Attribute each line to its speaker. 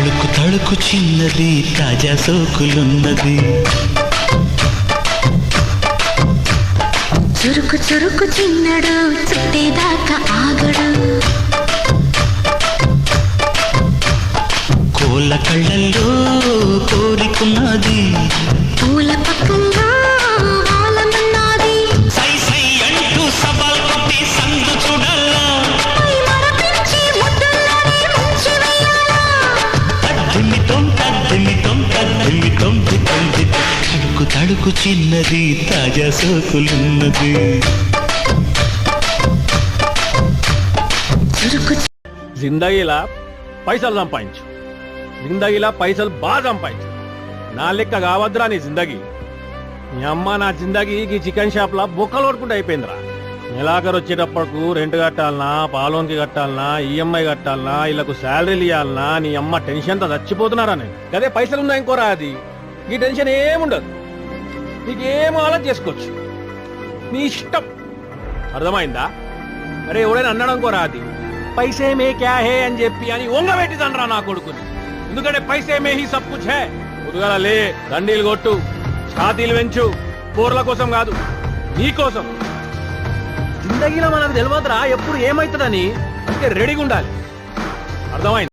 Speaker 1: తళుకు తళుకు చిన్నది తాజా సోకులున్నది.
Speaker 2: చురుకు చురుకు చిన్నడు చుట్టేదాకా ఆగడు.
Speaker 1: కోళ్ళ కళ్ళల్లో కోరికున్నది. దితం తడుకు తడుకు చిన్నది తాజా సోకులున్నది.
Speaker 3: జిందగీలా పైసలు సంపాదించు. జిందగీలా పైసలు బాగా సంపాదించు. నా లెక్క కావద్దురా నీ జిందగీ. మీ అమ్మ నా జిందగీ ఈ చికెన్ షాప్లా బొక్కలు కొట్టుకుంటూ అయిపోయిందిరా. నెలాఖరు వచ్చేటప్పటికు రెంట్ కట్టాలనా పాలోన్కి కట్టాలనా ఈఎంఐ కట్టాలనా వీళ్ళకు శాలరీలు ఇవ్వాలనా నీ అమ్మ టెన్షన్తో చచ్చిపోతున్నారా నేను. అదే పైసలు ఉందా ఇంకోరా అది. ఈ టెన్షన్ ఏముండదు. నీకేం ఆలోచన చేసుకోవచ్చు. నీ ఇష్టం. అర్థమైందా? అరే ఎవడైనా అన్నాడు అనుకోరా అది పైసే మే క్యా హే అని చెప్పి అని ఒంగబెట్టిదనరా నా కొడుకుని. ఎందుకంటే పైసే మే హీ సబ్ కుచ్ హే. పొద్దుగాల లే దండీలు కొట్టు ఛాతీలు పెంచు కూరల కోసం కాదు నీ కోసం. జిందగీలో మనకు తెలియదురా ఎప్పుడు ఏమవుతుందని అందుకే రెడీగా ఉండాలి. అర్థమైంది?